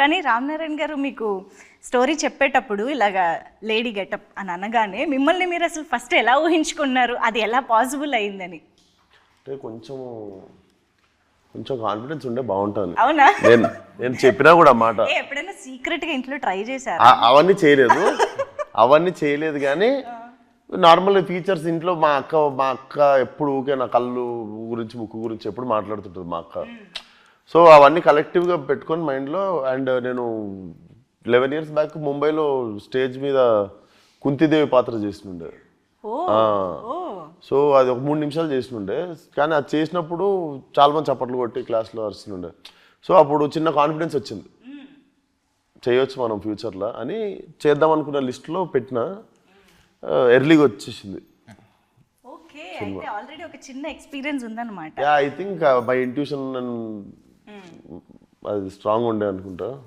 కానీ రామ్ నారాయణ గారు మీకు స్టోరీ చెప్పేటప్పుడు ఇలాగా లేడీ గెటప్ అని అనగానే మిమ్మల్ని మీరు అసలు ఫస్ట్ ఎలా ఊహించుకున్నారు? అది ఎలా పాసిబుల్ అయిందని? అంటే కొంచెం కొంచెం కాన్ఫిడెన్స్ ఉండే బాగుంటుంది. అవునా? నేను నేను చెప్పినా కూడా మాట. ఎప్పుడైనా సీక్రెట్గా ఇంట్లో ట్రై చేశారు? అవన్నీ చేయలేదు. అవన్నీ చేయలేదు కానీ నార్మల్ ఫీచర్స్ ఇంట్లో మా అక్క మా అక్క ఎప్పుడు ఊకే నా కళ్ళు గురించి ముక్కు గురించి ఎప్పుడు మాట్లాడుతుంటుంది మా అక్క. సో అవన్నీ కలెక్టివ్గా పెట్టుకొని మైండ్లో అండ్ నేను లెవెన్ ఇయర్స్ బ్యాక్ ముంబైలో స్టేజ్ మీద కుంతిదేవి పాత్ర చేసినుండే సో అది ఒక మూడు నిమిషాలు చేసినుండే కానీ అది చేసినప్పుడు చాలా మంది చప్పట్లు కొట్టి క్లాస్లో అరుస్తుండే. సో అప్పుడు చిన్న కాన్ఫిడెన్స్ వచ్చింది. చేయొచ్చు మనం ఫ్యూచర్లో అని చేద్దాం అనుకున్న లిస్ట్లో పెట్టిన ఎర్లీగా వచ్చేసింది. ఆల్రెడీ ఒక చిన్న ఎక్స్పీరియన్స్ ఉందన్నమాట. ఐ థింక్ మై ఇంట్యూషన్ అది స్ట్రాంగ్ ఉండే అనుకుంటా.